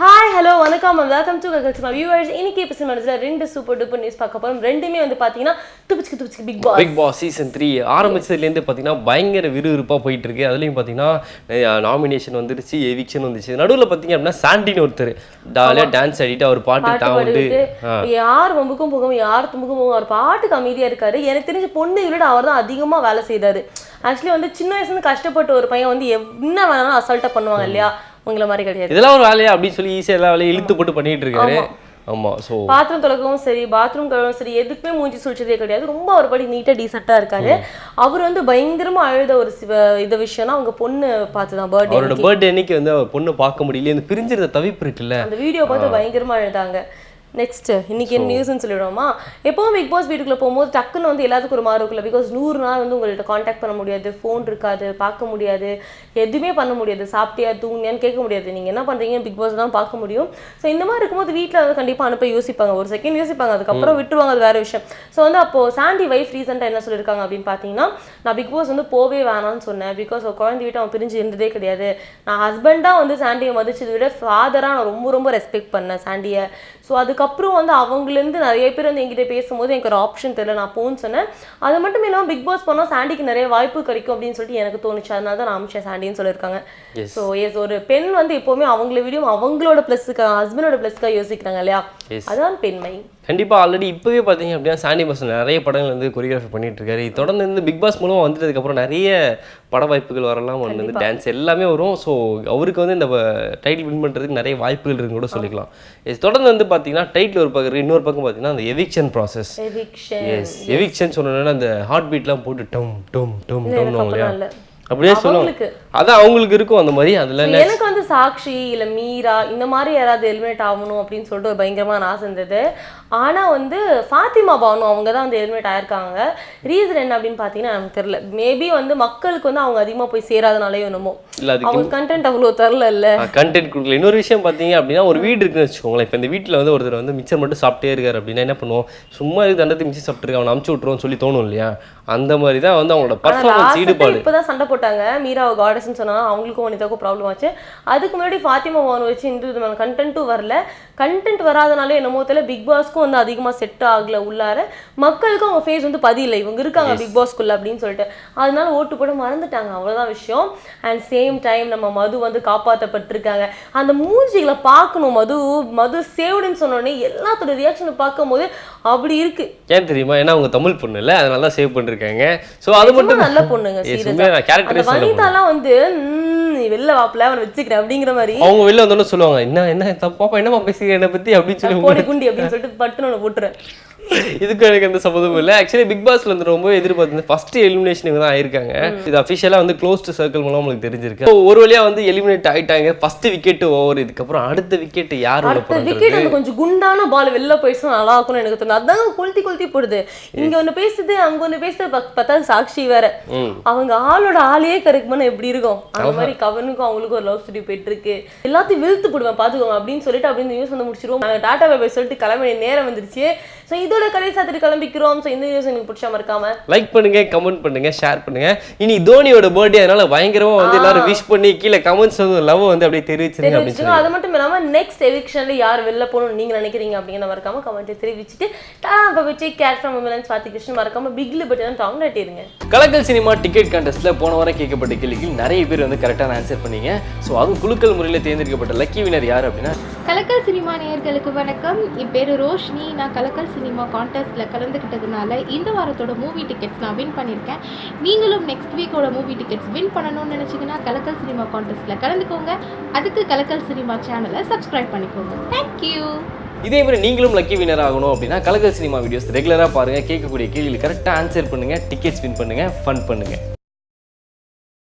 hi hello வணக்கம். Welcome to culture viewers இன்னைக்கு episode மனசில் ரெண்டு சூப்பர் டூப்பர் நியூஸ் பார்க்க போகிறோம் ரெண்டுமே வந்து பார்த்தீங்கன்னா துப்பிச்சுக்கு துப்பிச்சுக்கு Bigg Boss Bigg Boss season three ஆரம்பிச்சதுலேருந்து பார்த்தீங்கன்னா பயங்கர விறுவிறுப்பாக போயிட்டு இருக்கு அதுலேயும் பார்த்தீங்கன்னா நாமினேஷன் வந்துருச்சு எவிக்ஷன் வந்துச்சு. நடுவில் பார்த்தீங்க அப்படின்னா சாண்டின்னு ஒருத்தர். ஜாலியாக டான்ஸ் ஆடிட்டு அவர் பாட்டு தான் வந்து யார் வம்புக்கும் போகும் யார் தும்புக்கும் போகும் அவர் பாட்டுக்கு அமைதியா இருக்காரு. எனக்கு தெரிஞ்ச பொண்ணு விட அவர் தான் அதிகமா வேலை செய்தாரு. ஆக்சுவலி வந்து சின்ன வயசுல இருந்து கஷ்டப்பட்ட ஒரு பையன் வந்து என்ன வேணாலும் அசால்ட்டா பண்ணுவாங்க இல்லையா? உங்களை மாதிரி கிடையாது. இதெல்லாம் ஒரு வேலையா? அப்படின்னு சொல்லி ஈஸியாக எல்லா வேலையும் இழுத்து போட்டு பண்ணிட்டு இருக்காரு. ஆமா. ஸோ பாத்திரம் தொலைக்கவும் சரி பாத்ரூம் கழுவும் சரி எதுக்குமே மூஞ்சி சுழிச்சதே கிடையாது. ரொம்ப ஒரு படி நீட்டா டீசெண்டா இருக்காரு. அவர் வந்து பயங்கரமா அழுத ஒரு இந்த விஷயம்னா அவங்க பொண்ணு பார்த்துதான் அவரோட பர்த்டே பர்த்டே அன்னைக்கு வந்து பொண்ணு பார்க்க முடியல இந்த பிரிஞ்சிருந்த தவிப்பு இருக்குல்ல. அந்த வீடியோ பார்த்து பயங்கரமா அழுதாங்க. நெக்ஸ்ட் இன்னைக்கு என்ன நியூஸ்னு சொல்லிடுவோமா எப்பவும் பிக் பாஸ் வீட்டுக்குள்ள போகும்போது டக்குன்னு வந்து எல்லாத்துக்கும் ஒரு மாறு இருக்குல்ல. பிகாஸ் நூறு நாள் வந்து உங்கள்ட்ட காண்டாக்ட் பண்ண முடியாது ஃபோன் இருக்காது பார்க்க முடியாது எதுவுமே பண்ண முடியாது. சாப்பிட்டியா தூங்கியான்னு கேட்க முடியாது. நீங்க என்ன பண்றீங்க? பிக் பாஸ் தான் பார்க்க முடியும். ஸோ இந்த மாதிரி இருக்கும்போது வீட்டில் வந்து கண்டிப்பா அனுப்ப யோசிப்பாங்க. ஒரு செகண்ட் யோசிப்பாங்க. அதுக்கப்புறம் விட்டுருவாங்க. அது வேற விஷயம். ஸோ வந்து அப்போ சாண்டி வைஃப் ரீசெண்டாக என்ன சொல்லியிருக்காங்க அப்படின்னு பார்த்தீங்கன்னா நான் பிக் பாஸ் வந்து போவே வேணாம்னு சொன்னேன். பிகாஸ் குழந்தை விட்டு அவன் பிரிஞ்சு இருந்ததே கிடையாது. நான் ஹஸ்பண்டாக வந்து சாண்டியை மதிச்சதை விட ஃபாதராக நான் ரொம்ப ரொம்ப ரெஸ்பெக்ட் பண்ணேன் சாண்டியை ஸோ அதுக்கப்புறம் வந்து அவங்கலேருந்து நிறைய பேர் வந்து என்கிட்ட பேசும்போது எனக்கு ஒரு ஆப்ஷன் தெரியல நான் போன்னு சொன்னேன். அது மட்டும் இல்லாமல் பிக் பாஸ் போனால் சாண்டிக்கு நிறைய வாய்ப்பு கிடைக்கும் அப்படின்னு சொல்லிட்டு எனக்கு தோணுச்சு. அதனால தான் நான் அமிச்சேன் சாண்டின்னு சொல்லியிருக்காங்க. ஸோ எஸ் ஒரு பெண் வந்து எப்போவுமே அவங்கள விடியும் அவங்களோட ப்ளஸ்க்கு ஹஸ்பண்டோட ப்ளஸ்க்காக யோசிக்கிறாங்க இல்லையா. அதான் பெண்மை. கண்டிப்பா ஆல்ரெடி இப்போவே பார்த்தீங்க அப்படின்னா சாண்டி மாசம் நிறைய படங்கள் வந்து கொரியோகிராஃபி பண்ணிட்டு இருக்காரு இது தொடர்ந்து வந்து பிக் பாஸ் மூலமா வந்ததுக்கப்புறம் நிறைய பட வாய்ப்புகள் வரலாம் ஒன்று வந்து டான்ஸ் எல்லாமே வரும். ஸோ அவருக்கு வந்து இந்த டைட்டில் வின் பண்ணுறதுக்கு நிறைய வாய்ப்புகள் இருக்குன்னு கூட சொல்லிக்கலாம். Yes, தொடர்ந்து வந்து பார்த்தீங்கன்னா டைட்டில் ஒரு பக்கம் இன்னொரு பக்கம் பார்த்தீங்கன்னா அந்த எவிக்ஷன் ப்ராசஸ் எஸ் எவிக்ஷன் சொன்னோன்னா அந்த ஹார்ட் பீட்லாம் போட்டு டம் டம் டம் டம் இல்லையா? இல்ல. அப்படியே சொல்லுவாங்க. அதான் அவங்களுக்கு இருக்கும் அந்த மாதிரி அதில் எனக்கு வந்து சாக்ஷி இல்ல மீரா இந்த மாதிரி யாராவது எலிமினேட் ஆகணும் அப்படின்னு சொல்லிட்டு ஒரு பயங்கரமான ஆசை இருந்தது. ஆனா வந்து ஃபாத்திமா பானு அவங்க தான் வந்து எலிமினேட் ஆயிருக்காங்க. ரீசன் என்ன அப்படின்னு பார்த்தீங்கன்னா எனக்கு தெரியல. மேபி வந்து மக்களுக்கு வந்து அவங்க அதிகமா போய் சேராதனாலே என்னமோ. இல்லை அதுக்கு அவங்க கண்டென்ட் அவ்வளோ தரல இல்ல. கண்டென்ட் கொடுக்கல. இன்னொரு விஷயம் பார்த்தீங்க அப்படின்னா ஒரு வீடு இருக்குன்னு வச்சுக்கோங்களேன். இப்போ இந்த வீட்டில் வந்து ஒருத்தர் வந்து மிச்சர் மட்டும் சாப்பிட்டே இருக்காரு அப்படின்னா என்ன பண்ணுவோம்? சும்மா இது தண்டத்தை மிச்சம் சாப்பிட்டுருக்க அவனை அமுச்சு விட்ருவோம்னு சொல்லி தோணும் இல்லையா? அந்த மாதிரி தான் வந்து அவங்களோட பர்ஃபார்மன்ஸ் ஈடுபாடு. இப்பதான் சண்டை போட்டாங்க. மீரா காடஸ்ன்னு சொன்னாங்க அவங்களுக்கும் வனிதாக்கும் ப்ராப்ளம் ஆச்சு. அதுக்கு முன்னாடி ஃபாத்திமா பானு வச்சு இந்த விதமான கண்டென்ட்டும் வரல. கண்டென்ட் வராதனாலே என்னமோ தெரியல பிக் பாஸ்க்கும் வந்து அதிகமா செட் ஆகல உள்ளார. மக்களுக்கும் அவங்க ஃபேஸ் வந்து பதியல. இவங்க இருக்காங்க பிக் பாஸ்க்குள்ள அப்படின்னு சொல்லிட்டு. அதனால ஓட்டு போட மறந்துட்டாங்க. அவ்வளவுதான் விஷயம். அண்ட் சேம் டைம் நம்ம மது வந்து காப்பாற்றப்பட்டிருக்காங்க அந்த மூஞ்சிகளை பார்க்கணும் மது. மது சேவ்டுன்னு சொன்னோடனே எல்லாத்தோட ரியாக்ஷனை பார்க்கும்போது அப்படி இருக்கு. ஏன் தெரியுமா? ஏன்னா அவங்க தமிழ் பொண்ணு இல்லை. அதனால தான் சேவ் பண்ணிருக்காங்க. ஸோ அது மட்டும் நல்ல பொண்ணுங்க சீரியஸா. உண்மையா நான் அந்த கேரக்டரே சொல்ல வனிதாலாம் வந்து "ம், நீ வெளில வாப்பல அவனை வச்சுக்கிறேன் அப்படிங்கிற மாதிரி. அவங்க வெளில வந்தோன்னு சொல்லுவாங்க என்ன என்ன தப்பாப்பா என்னம்மா பேசுறீங்க? என்னை பத்தி? அப்படின்னு சொல்லி போடி குண்டி அப்படின்னு சொல்லிட்டு பட்டுன்னு போட்டுறேன் இதுக்கு எனக்கு எந்த சம்மந்தமும் இல்லை. ஆக்சுவலி பிக் பாஸ்ல வந்து ரொம்ப எதிர்பார்த்து ஃபர்ஸ்ட் எலிமினேஷன் தான் ஆயிருக்காங்க. இது அஃபிஷியலாக வந்து க்ளோஸ்டு சர்க்கிள் மூலம் உங்களுக்கு தெரிஞ்சிருக்கு. ஒரு வழியா வந்து எலிமினேட் ஆயிட்டாங்க. ஃபர்ஸ்ட் விக்கெட் ஓவர் இதுக்கப்புறம் அடுத்த விக்கெட் யார் அடுத்த விக்கெட் அந்த கொஞ்சம் குண்டான பால் வெளில போயிடுச்சுன்னா நல்லா இருக்கும்னு எனக்கு தோணுது. அதாங்க கொளுத்தி கொளுத்தி போடுது. இங்க ஒண்ணு பேசுது அங்க பேசுது பக்- பார்த்தா சாக்ஷி வேற. அவங்க ஆளோட ஆளையே கரெக்ட் எப்படி இருக்கும்? அந்த மாதிரி கவனுக்கும் அவங்களுக்கும் ஒரு லவ் ஸ்டோரி போயிட்டு இருக்கு. எல்லாத்தையும் வெளுத்து போடுவேன் பாத்துக்கோங்க அப்படின்னு சொல்லிட்டு அப்படின்னு நியூஸ் வந்து முடிச்சிருவோம். நாங்க டாடா பை சொல்லிட்டு கிளம்ப நேரம் வந்துருச்சு. ஸோ இதோட கதை சாத்திட்டு கிளம்பிக்கிறோம். ஸோ இந்த நியூஸ் எனக்கு பிடிச்சா மறக்காம லைக் பண்ணுங்க கமெண்ட் பண்ணுங்க ஷேர் பண்ணுங்க. இனி தோனியோட பர்த்டே அதனால பயங்கரமா வந்து எல்லாரும் விஷ் பண்ணி கீழே கமெண்ட்ஸ் வந்து லவ் வந்து அப்படியே தெரிவிச்சிருங்க அப்படின்னு அது மட்டும் இல்லாம நெக்ஸ்ட் எவிக்ஷன்ல யார் வெளில போகணும்னு நீங்க நினைக்கிறீங்க அப்படிங்கிற மறக்காம கமெண்ட் தெரிவிச்சுட்டு வச்சு கேர் ஃப்ரம் விமலன்ஸ் பார்த்து கிருஷ்ணன் மறக்காம பிக்ல பட்டன் டாங் நட்டிருங்க கலக்கல் சினிமா டிக்கெட் கான்டெஸ்ட்டில் போன வாரம் கேட்கப்பட்ட கேள்விக்கு நிறைய பேர் வந்து கரெக்டான ஆன்சர் பண்ணீங்க. ஸோ அதுவும் குலுக்கல் முறையில் தேர்ந்தெடுக்கப்பட்ட லக்கி வினர் யார் அப்படின்னா கலக்கல் சினிமா நேயர்களுக்கு வணக்கம். என் பேர் ரோஷினி. நான் கலக்கல் சினிமா கான்டெஸ்ட்டில் கலந்துக்கிட்டதுனால இந்த வாரத்தோட மூவி டிக்கெட்ஸ் நான் வின் பண்ணியிருக்கேன் நீங்களும் நெக்ஸ்ட் வீக்கோட மூவி டிக்கெட்ஸ் வின் பண்ணணும்னு நினச்சிங்கன்னா கலக்கல் சினிமா கான்டெஸ்ட்டில் கலந்துக்கோங்க. அதுக்கு கலக்கல் சினிமா சேனலை சப்ஸ்கிரைப் பண்ணிக்கோங்க. தேங்க்யூ இதே மாதிரி நீங்களும் லக்கி வினர் ஆகணும் அப்படின்னா கலக்கல் சினிமா வீடியோஸ் ரெகுலராக பாருங்கள் கேட்கக்கூடிய கேள்வியில் கரெக்டாக ஆன்சர் பண்ணுங்கள் டிக்கெட்ஸ் வின் பண்ணுங்கள் ஃபன் பண்ணுங்கள்